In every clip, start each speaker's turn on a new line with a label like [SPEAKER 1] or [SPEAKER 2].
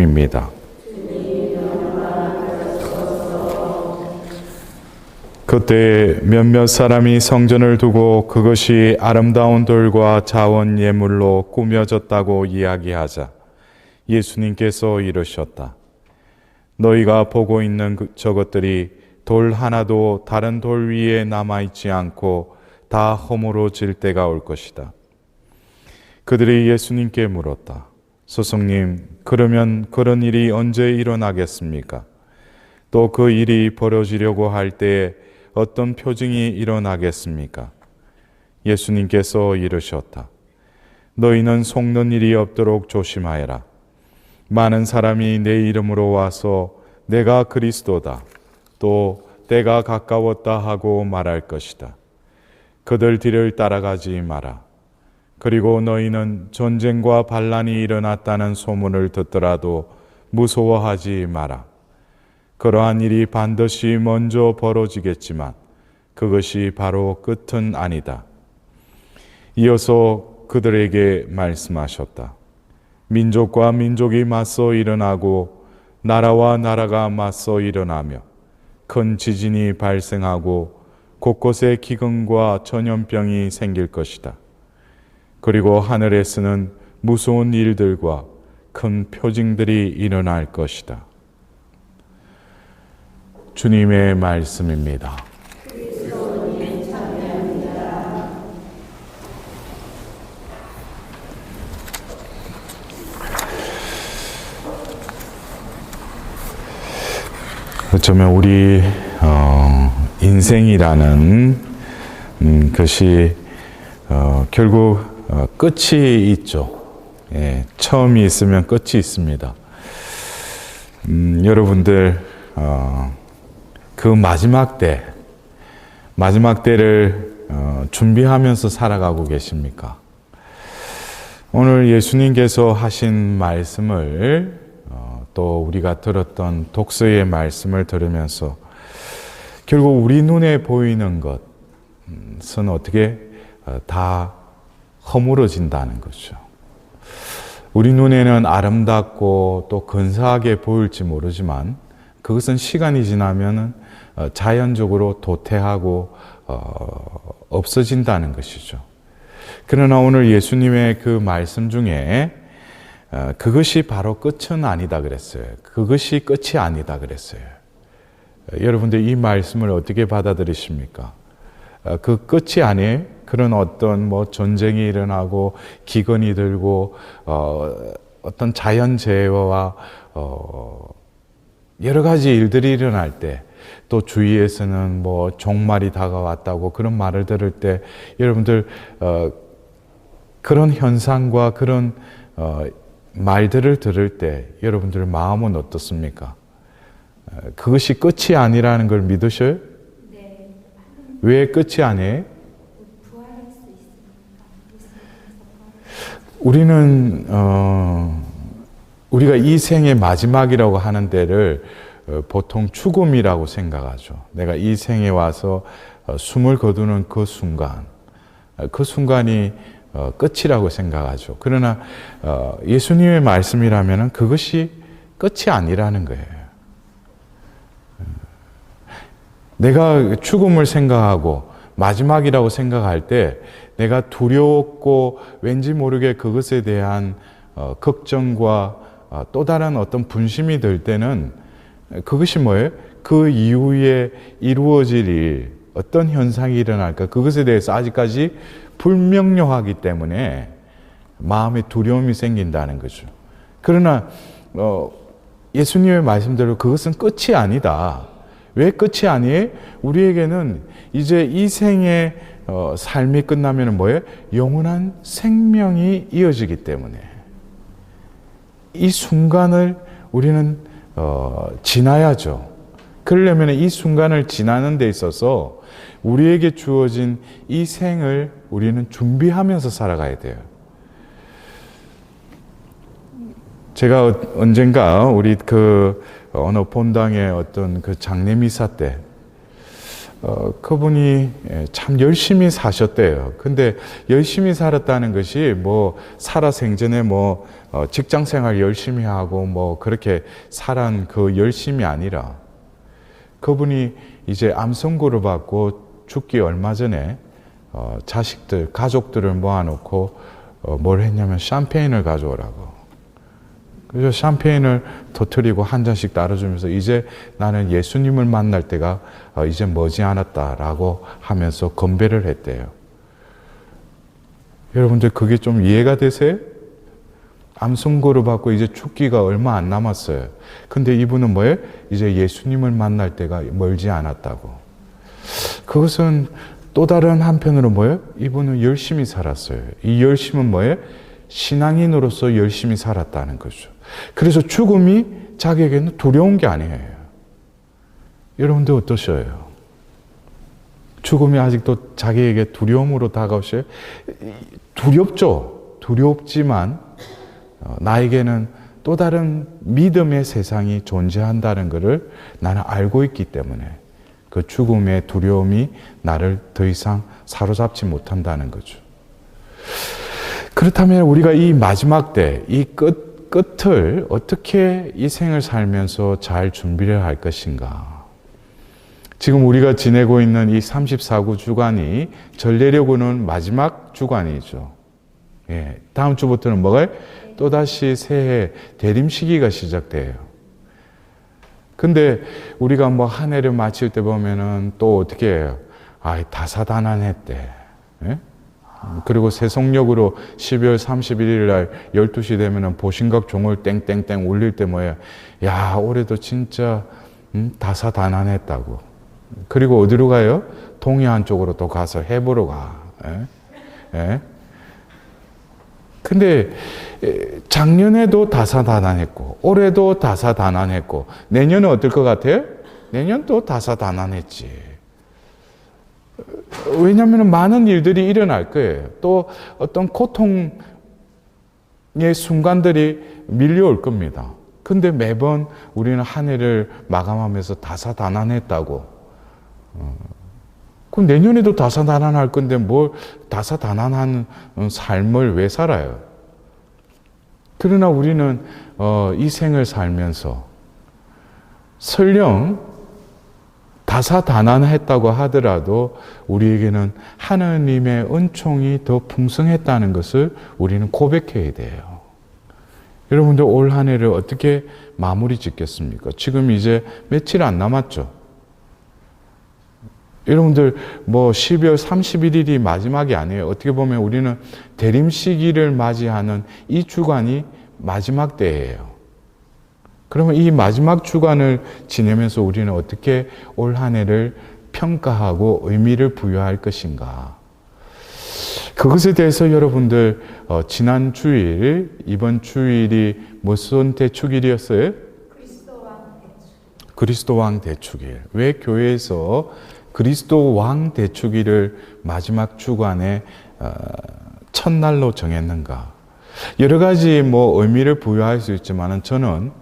[SPEAKER 1] 말씀입니다. 그때 몇몇 사람이 성전을 두고 그것이 아름다운 돌과 자원 예물로 꾸며졌다고 이야기하자 예수님께서 이르셨다. 너희가 보고 있는 그- 저것들이 돌 하나도 다른 돌 위에 남아있지 않고 다 허물어질 때가 올 것이다. 그들이 예수님께 물었다. 스승님, 그러면 그런 일이 언제 일어나겠습니까? 또 그 일이 벌어지려고 할 때에 어떤 표징이 일어나겠습니까? 예수님께서 이르셨다. 너희는 속는 일이 없도록 조심하여라. 많은 사람이 내 이름으로 와서 내가 그리스도다. 또 때가 가까웠다 하고 말할 것이다. 그들 뒤를 따라가지 마라. 그리고 너희는 전쟁과 반란이 일어났다는 소문을 듣더라도 무서워하지 마라. 그러한 일이 반드시 먼저 벌어지겠지만 그것이 바로 끝은 아니다. 이어서 그들에게 말씀하셨다. 민족과 민족이 맞서 일어나고 나라와 나라가 맞서 일어나며 큰 지진이 발생하고 곳곳에 기근과 전염병이 생길 것이다. 그리고 하늘에서는 무서운 일들과 큰 표징들이 일어날 것이다. 주님의 말씀입니다. 어쩌면 우리 어, 인생이라는 음, 것이 어, 결국 어, 끝이 있죠. 예, 처음이 있으면 끝이 있습니다. 음, 여러분들 어, 그 마지막 때, 마지막 때를 어, 준비하면서 살아가고 계십니까? 오늘 예수님께서 하신 말씀을 어, 또 우리가 들었던 독서의 말씀을 들으면서 결국 우리 눈에 보이는 것은 어떻게 어, 다 허물어진다는 거죠. 우리 눈에는 아름답고 또 근사하게 보일지 모르지만 그것은 시간이 지나면은 어, 자연적으로 도태하고 어, 없어진다는 것이죠. 그러나 오늘 예수님의 그 말씀 중에 어, 그것이 바로 끝은 아니다 그랬어요. 그것이 끝이 아니다 그랬어요. 어, 여러분들 이 말씀을 어떻게 받아들이십니까? 어, 그 끝이 아니에요. 그런 어떤 뭐 전쟁이 일어나고 기근이 들고 어, 어떤 자연 재해와 어, 여러 가지 일들이 일어날 때 또 주위에서는 뭐 종말이 다가왔다고 그런 말을 들을 때 여러분들 어, 그런 현상과 그런 어, 말들을 들을 때 여러분들 마음은 어떻습니까? 어, 그것이 끝이 아니라는 걸 믿으셔요? 왜 끝이 아니에요? 우리는 어, 우리가 이 생의 마지막이라고 하는 때를 어, 보통 죽음이라고 생각하죠. 내가 이 생에 와서 어, 숨을 거두는 그 순간, 어, 그 순간이 어, 끝이라고 생각하죠. 그러나 어, 예수님의 말씀이라면 그것이 끝이 아니라는 거예요. 음. 내가 죽음을 생각하고 마지막이라고 생각할 때 내가 두려웠고 왠지 모르게 그것에 대한 어, 걱정과 어, 또 다른 어떤 분심이 들 때는 그것이 뭐예요? 그 이후에 이루어질 일, 어떤 현상이 일어날까? 그것에 대해서 아직까지 불명료하기 때문에 마음에 두려움이 생긴다는 거죠. 그러나 어, 예수님의 말씀대로 그것은 끝이 아니다. 왜 끝이 아니에요? 우리에게는 이제 이 생의 어, 삶이 끝나면 뭐예요? 영원한 생명이 이어지기 때문에 이 순간을 우리는 어, 지나야죠. 그러려면 이 순간을 지나는 데 있어서 우리에게 주어진 이 생을 우리는 준비하면서 살아가야 돼요. 제가 언젠가 우리 그 어느 본당의 어떤 그 장례 미사 때 어, 그분이 예, 참 열심히 사셨대요. 근데 열심히 살았다는 것이 뭐 살아 생전에 뭐 어, 직장 생활 열심히 하고 뭐 그렇게 살한 그 열심이 아니라 그분이 이제 암 선고를 받고 죽기 얼마 전에 어, 자식들, 가족들을 모아놓고 어, 뭘 했냐면 샴페인을 가져오라고. 그래서 샴페인을 터트리고 한 잔씩 따라주면서 이제 나는 예수님을 만날 때가 어, 이제 머지않았다라고 하면서 건배를 했대요. 여러분들 그게 좀 이해가 되세요? 암 선고를 받고 이제 죽기가 얼마 안 남았어요. 근데 이분은 뭐예요? 이제 예수님을 만날 때가 멀지 않았다고. 그것은 또 다른 한편으로 뭐예요? 이분은 열심히 살았어요. 이 열심은 뭐예요? 신앙인으로서 열심히 살았다는 거죠. 그래서 죽음이 자기에게는 두려운 게 아니에요. 여러분들 어떠셔요? 죽음이 아직도 자기에게 두려움으로 다가오셔요? 두렵죠. 두렵지만 어, 나에게는 또 다른 믿음의 세상이 존재한다는 것을 나는 알고 있기 때문에 그 죽음의 두려움이 나를 더 이상 사로잡지 못한다는 거죠. 그렇다면 우리가 이 마지막 때, 이 끝, 끝을 어떻게 이 생을 살면서 잘 준비를 할 것인가? 지금 우리가 지내고 있는 이 34구 주간이 전례려고는 마지막 주간이죠. 예, 다음 주부터는 뭐가 또다시 새해 대림 시기가 시작돼요. 근데 우리가 뭐 한 해를 마칠 때 보면은 또 어떻게 해요? 아, 다사다난했대. 예? 그리고 세속력으로 12월 31일 날 12시 되면은 보신각 종을 땡땡땡 울릴 때 뭐예요? 야, 올해도 진짜 음, 다사다난했다고. 그리고 어디로 가요? 동해안 쪽으로 또 가서 해보러 가. 예? 예? 근데 작년에도 다사다난했고 올해도 다사다난했고 내년은 어떨 것 같아요? 내년도 다사다난했지. 왜냐하면 많은 일들이 일어날 거예요. 또 어떤 고통의 순간들이 밀려올 겁니다. 근데 매번 우리는 한 해를 마감하면서 다사다난했다고. 어, 그럼 내년에도 다사다난할 건데 뭘 다사다난한 삶을 왜 살아요? 그러나 우리는 어, 이 생을 살면서 설령 다사다난했다고 하더라도 우리에게는 하나님의 은총이 더 풍성했다는 것을 우리는 고백해야 돼요. 여러분들 올 한 해를 어떻게 마무리 짓겠습니까? 지금 이제 며칠 안 남았죠. 여러분들 뭐 12월 31일이 마지막이 아니에요. 어떻게 보면 우리는 대림 시기를 맞이하는 이 주간이 마지막 때예요. 그러면 이 마지막 주간을 지내면서 우리는 어떻게 올 한 해를 평가하고 의미를 부여할 것인가? 그것에 대해서 여러분들 어, 지난 주일 이번 주일이 무슨 대축일이었어요? 그리스도 왕 대축일. 왜 교회에서 그리스도 왕 대축일을 마지막 주간에 어, 첫날로 정했는가? 여러 가지 뭐 의미를 부여할 수 있지만은 저는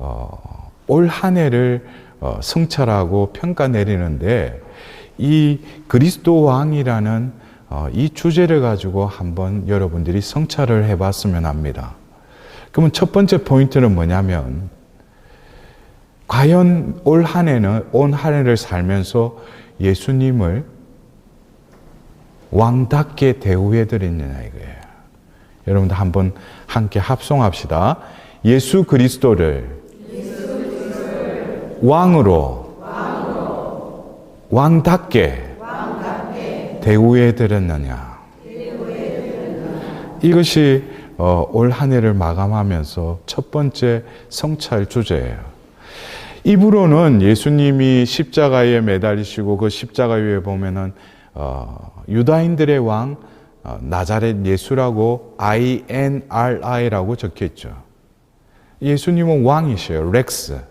[SPEAKER 1] 어, 올 한 해를 어, 성찰하고 평가 내리는데 이 그리스도 왕이라는 어, 이 주제를 가지고 한번 여러분들이 성찰을 해봤으면 합니다. 그러면 첫 번째 포인트는 뭐냐면 과연 올 한 해는 온 한 해를 살면서 예수님을 왕답게 대우해 드렸느냐 이거예요. 여러분들 한번 함께 합성합시다. 예수 그리스도를, 왕으로, 왕답게, 대우해 드렸느냐. 이것이 어, 올 한 해를 마감하면서 첫 번째 성찰 주제예요. 입으로는 예수님이 십자가에 매달리시고 그 십자가 위에 보면은 어, 유다인들의 왕 어, 나자렛 예수라고 INRI라고 적혀 있죠. 예수님은 왕이셔요. 렉스.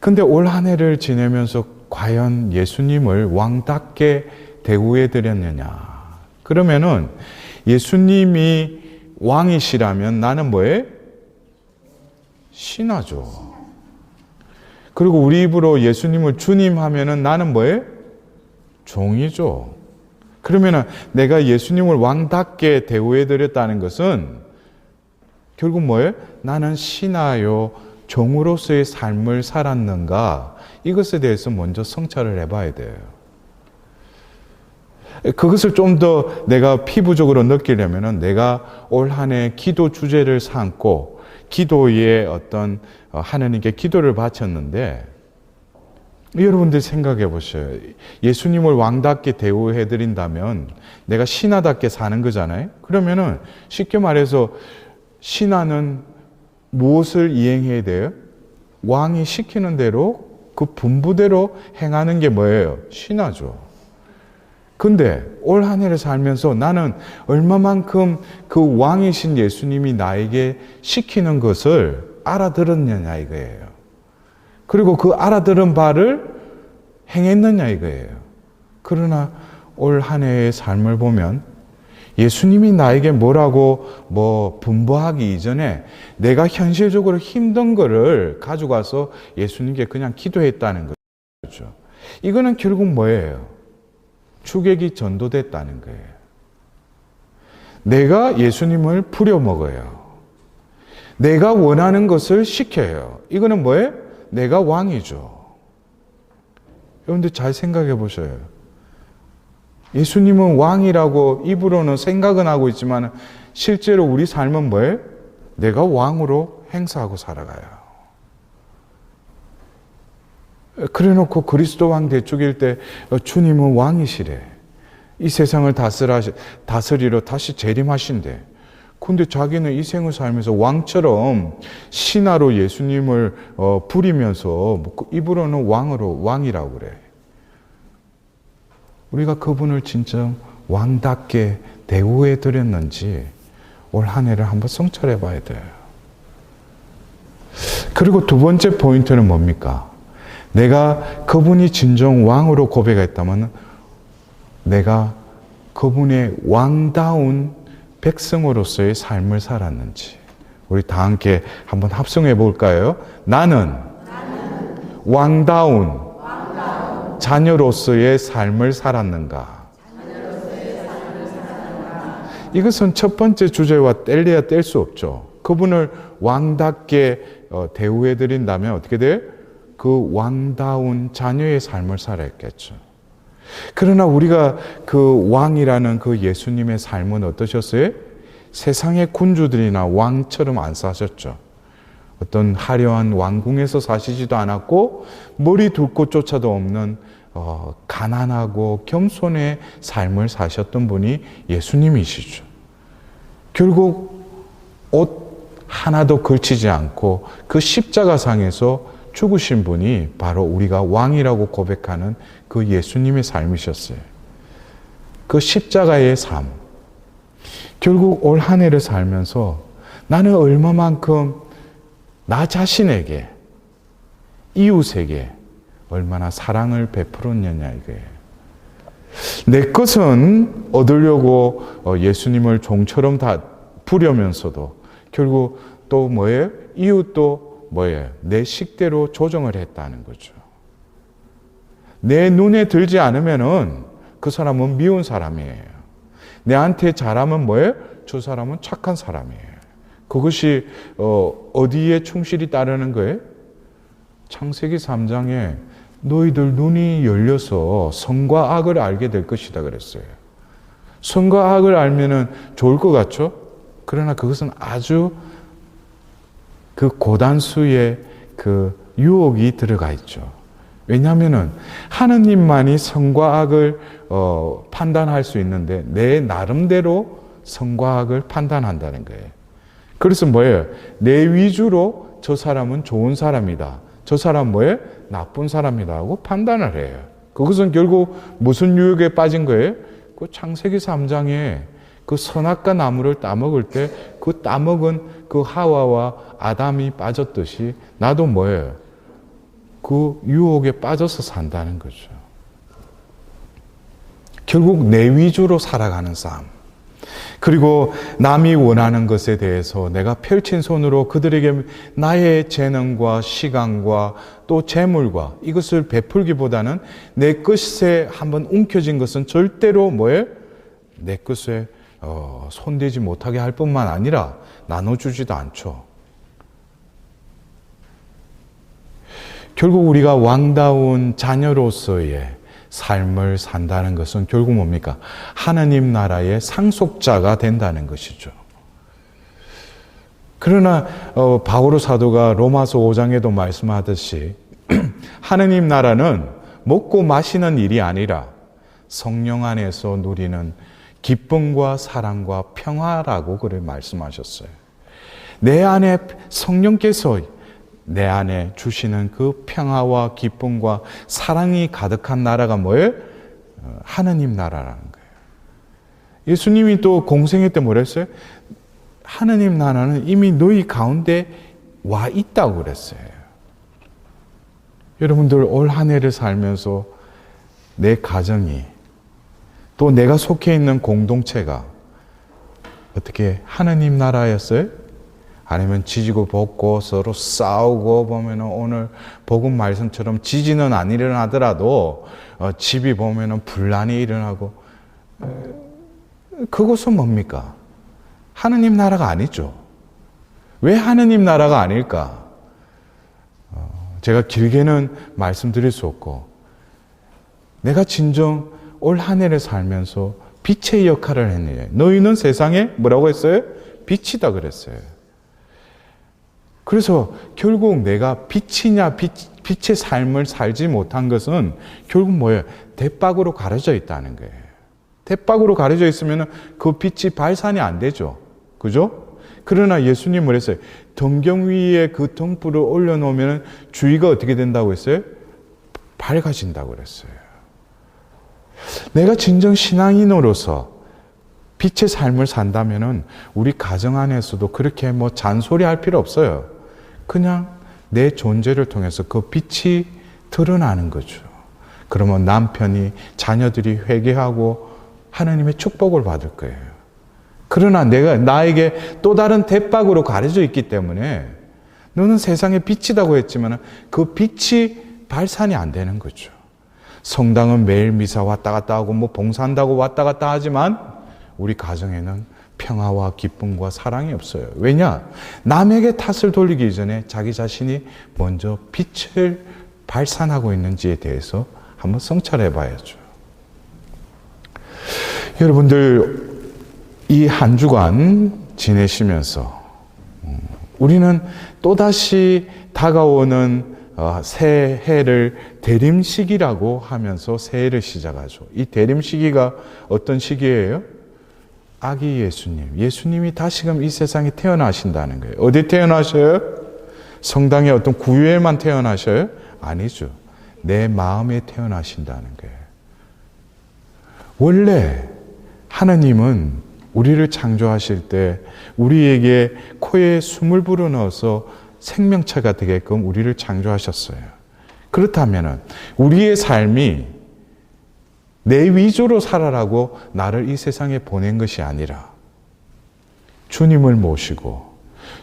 [SPEAKER 1] 근데 올 한 해를 지내면서 과연 예수님을 왕답게 대우해 드렸느냐? 그러면은 예수님이 왕이시라면 나는 뭐에 신하죠. 그리고 우리 입으로 예수님을 주님 하면은 나는 뭐예요? 종이죠. 그러면은 내가 예수님을 왕답게 대우해 드렸다는 것은 결국 뭐예요? 나는 신하요 종으로서의 삶을 살았는가 이것에 대해서 먼저 성찰을 해봐야 돼요. 그것을 좀 더 내가 피부적으로 느끼려면은 내가 올 한 해 기도 주제를 삼고 기도에 어떤 어, 하나님께 기도를 바쳤는데 여러분들 생각해 보셔요. 예수님을 왕답게 대우해 드린다면 내가 신하답게 사는 거잖아요. 그러면은 쉽게 말해서 신하는 무엇을 이행해야 돼요? 왕이 시키는 대로 그 분부대로 행하는 게 뭐예요? 신하죠. 근데 올 한 해를 살면서 나는 얼마만큼 그 왕이신 예수님이 나에게 시키는 것을 알아들었느냐 이거예요. 그리고 그 알아들은 바를 행했느냐 이거예요. 그러나 올 한 해의 삶을 보면 예수님이 나에게 뭐라고 뭐 분부하기 이전에 내가 현실적으로 힘든 거를 가져가서 예수님께 그냥 기도했다는 거죠. 이거는 결국 뭐예요? 추객이 전도됐다는 거예요. 내가 예수님을 부려먹어요. 내가 원하는 것을 시켜요. 이거는 뭐예요? 내가 왕이죠. 여러분들 잘 생각해 보셔요. 예수님은 왕이라고 입으로는 생각은 하고 있지만 실제로 우리 삶은 뭐예요? 내가 왕으로 행사하고 살아가요. 그래 놓고 그리스도 왕 대축일 때 어, 주님은 왕이시래. 이 세상을 다스라, 다스리러 다시 재림하신대. 근데 자기는 이 생을 살면서 왕처럼 신하로 예수님을 어, 부리면서 뭐그 입으로는 왕으로 왕이라고 그래. 우리가 그분을 진짜 왕답게 대우해 드렸는지 올 한 해를 한번 성찰해 봐야 돼요. 그리고 두 번째 포인트는 뭡니까? 내가 그분이 진정 왕으로 고백했다면 내가 그분의 왕다운 백성으로서의 삶을 살았는지 우리 다 함께 한번 합성해 볼까요? 나는, 왕다운, 자녀로서의 삶을 살았는가? 이것은 첫 번째 주제와 뗄래야 뗄 수 없죠. 그분을 왕답게 어, 대우해 드린다면 어떻게 돼요? 그 왕다운 자녀의 삶을 살았겠죠. 그러나 우리가 그 왕이라는 그 예수님의 삶은 어떠셨어요? 세상의 군주들이나 왕처럼 안 사셨죠. 어떤 화려한 왕궁에서 사시지도 않았고 머리 둘 곳조차도 없는 어, 가난하고 겸손의 삶을 사셨던 분이 예수님이시죠. 결국 옷 하나도 걸치지 않고 그 십자가상에서 죽으신 분이 바로 우리가 왕이라고 고백하는 그 예수님의 삶이셨어요. 그 십자가의 삶. 결국 올 한 해를 살면서 나는 얼마만큼 나 자신에게, 이웃에게 얼마나 사랑을 베풀었느냐 이거예요. 내 것은 얻으려고 어, 예수님을 종처럼 다 부려면서도 결국 또 뭐예요? 이웃도 뭐예요? 내 식대로 조정을 했다는 거죠. 내 눈에 들지 않으면은 그 사람은 미운 사람이에요. 내한테 잘하면 뭐예요? 저 사람은 착한 사람이에요. 그것이 어, 어디에 충실히 따르는 거예요? 창세기 3장에 너희들 눈이 열려서 선과 악을 알게 될 것이다 그랬어요. 선과 악을 알면은 좋을 것 같죠? 그러나 그것은 아주 그 고단수의 그 유혹이 들어가 있죠. 왜냐하면은 하느님만이 선과 악을 어, 판단할 수 있는데 내 나름대로 선과 악을 판단한다는 거예요. 그래서 뭐예요? 내 위주로 저 사람은 좋은 사람이다. 저 사람 뭐예요? 나쁜 사람이다 하고 판단을 해요. 그것은 결국 무슨 유혹에 빠진 거예요? 그 창세기 3장에 그 선악과 나무를 따먹을 때 그 따먹은 그 하와와 아담이 빠졌듯이 나도 뭐예요? 그 유혹에 빠져서 산다는 거죠. 결국 내 위주로 살아가는 삶. 그리고 남이 원하는 것에 대해서 내가 펼친 손으로 그들에게 나의 재능과 시간과 또 재물과 이것을 베풀기보다는 내 것에 한번 움켜진 것은 절대로 뭐예요? 내 것에 어, 손대지 못하게 할 뿐만 아니라 나눠주지도 않죠. 결국 우리가 왕다운 자녀로서의 삶을 산다는 것은 결국 뭡니까? 하나님 나라의 상속자가 된다는 것이죠. 그러나 어, 바오로 사도가 로마서 5장에도 말씀하듯이 하나님 나라는 먹고 마시는 일이 아니라 성령 안에서 누리는 기쁨과 사랑과 평화라고 그를 말씀하셨어요. 내 안에 성령께서 내 안에 주시는 그 평화와 기쁨과 사랑이 가득한 나라가 뭐예요? 어, 하느님 나라라는 거예요. 예수님이 또 공생애 때 뭐랬어요? 하느님 나라는 이미 너희 가운데 와 있다고 그랬어요. 여러분들 올 한 해를 살면서 내 가정이 또 내가 속해 있는 공동체가 어떻게 하느님 나라였어요? 아니면 지지고 볶고 서로 싸우고 보면은 오늘 복음 말씀처럼 지진은 안 일어나더라도 어, 집이 보면은 분란이 일어나고 그것은 뭡니까? 하느님 나라가 아니죠. 왜 하느님 나라가 아닐까? 어, 제가 길게는 말씀드릴 수 없고 내가 진정 올 한 해를 살면서 빛의 역할을 했느냐. 너희는 세상에 뭐라고 했어요? 빛이다 그랬어요. 그래서 결국 내가 빛이냐 빛, 빛의 삶을 살지 못한 것은 결국 뭐예요? 대박으로 가려져 있다는 거예요. 대박으로 가려져 있으면 그 빛이 발산이 안 되죠. 그죠? 그러나 예수님 을 했어요? 등경 위에 그 등불을 올려놓으면 주위가 어떻게 된다고 했어요? 밝아진다고 그랬어요. 내가 진정 신앙인으로서 빛의 삶을 산다면은 우리 가정 안에서도 그렇게 뭐 잔소리 할 필요 없어요. 그냥 내 존재를 통해서 그 빛이 드러나는 거죠. 그러면 남편이 자녀들이 회개하고 하나님의 축복을 받을 거예요. 그러나 내가 나에게 또 다른 대박으로 가려져 있기 때문에 너는 세상의 빛이라고 했지만 그 빛이 발산이 안 되는 거죠. 성당은 매일 미사 왔다 갔다 하고 뭐 봉사한다고 왔다 갔다 하지만 우리 가정에는 평화와 기쁨과 사랑이 없어요. 왜냐? 남에게 탓을 돌리기 전에 자기 자신이 먼저 빛을 발산하고 있는지에 대해서 한번 성찰해 봐야죠. 여러분들, 이 한 주간 지내시면서 음, 우리는 또다시 다가오는 어, 새해를 대림시기라고 하면서 새해를 시작하죠. 이 대림시기가 어떤 시기예요? 아기 예수님, 예수님이 다시금 이 세상에 태어나신다는 거예요. 어디 태어나셔요? 성당의 어떤 구유에만 태어나셔요? 아니죠. 내 마음에 태어나신다는 거예요. 원래 하나님은 우리를 창조하실 때 우리에게 코에 숨을 불어넣어서 생명체가 되게끔 우리를 창조하셨어요. 그렇다면 우리의 삶이 내 위주로 살아라고 나를 이 세상에 보낸 것이 아니라 주님을 모시고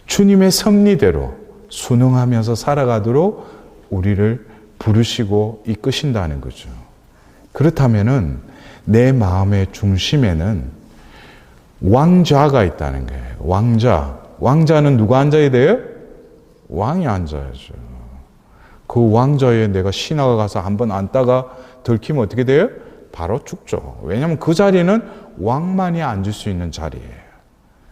[SPEAKER 1] 주님의 섭리대로 순응하면서 살아가도록 우리를 부르시고 이끄신다는 거죠. 그렇다면은 내 마음의 중심에는 왕자가 있다는 거예요. 왕자. 왕자는 누가 앉아야 돼요? 왕이 앉아야죠. 그 왕자에 내가 신하가 가서 한번 앉다가 들키면 어떻게 돼요? 바로 죽죠. 왜냐하면 그 자리는 왕만이 앉을 수 있는 자리예요.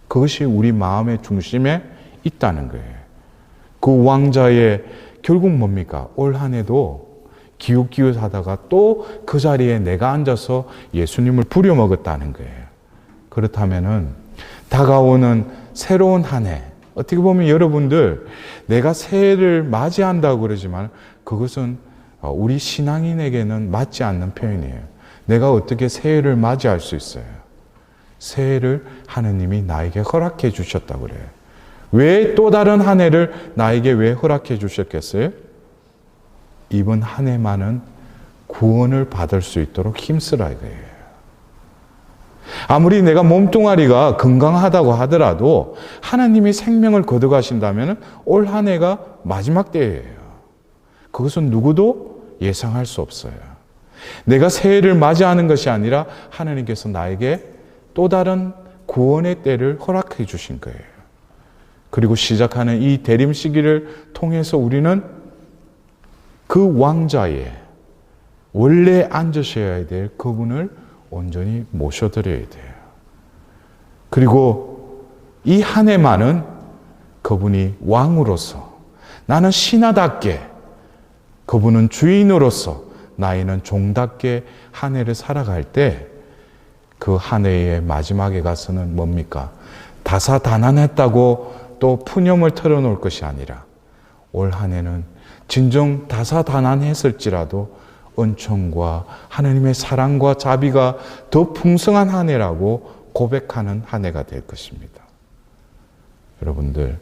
[SPEAKER 1] 그것이 우리 마음의 중심에 있다는 거예요. 그 왕자의 결국 뭡니까? 올 한 해도 기웃기웃 하다가 또 그 자리에 내가 앉아서 예수님을 부려먹었다는 거예요. 그렇다면은 다가오는 새로운 한 해, 어떻게 보면 여러분들 내가 새해를 맞이한다고 그러지만 그것은 우리 신앙인에게는 맞지 않는 표현이에요. 내가 어떻게 새해를 맞이할 수 있어요? 새해를 하느님이 나에게 허락해 주셨다고 그래요. 왜또 다른 한 해를 나에게 왜 허락해 주셨겠어요? 이번 한 해만은 구원을 받을 수 있도록 힘쓰라 이거예요. 아무리 내가 몸뚱아리가 건강하다고 하더라도 하나님이 생명을 거둬가신다면 올 한 해가 마지막 때예요. 그것은 누구도 예상할 수 없어요. 내가 새해를 맞이하는 것이 아니라 하나님께서 나에게 또 다른 구원의 때를 허락해 주신 거예요. 그리고 시작하는 이 대림 시기를 통해서 우리는 그 왕자의 원래 앉으셔야 될 그분을 온전히 모셔드려야 돼요. 그리고 이 한 해만은 그분이 왕으로서 나는 신하답게 그분은 주인으로서 나이는 종답게 한 해를 살아갈 때 그 한 해의 마지막에 가서는 뭡니까? 다사다난했다고 또 푸념을 털어놓을 것이 아니라 올 한 해는 진정 다사다난했을지라도 은총과 하나님의 사랑과 자비가 더 풍성한 한 해라고 고백하는 한 해가 될 것입니다. 여러분들,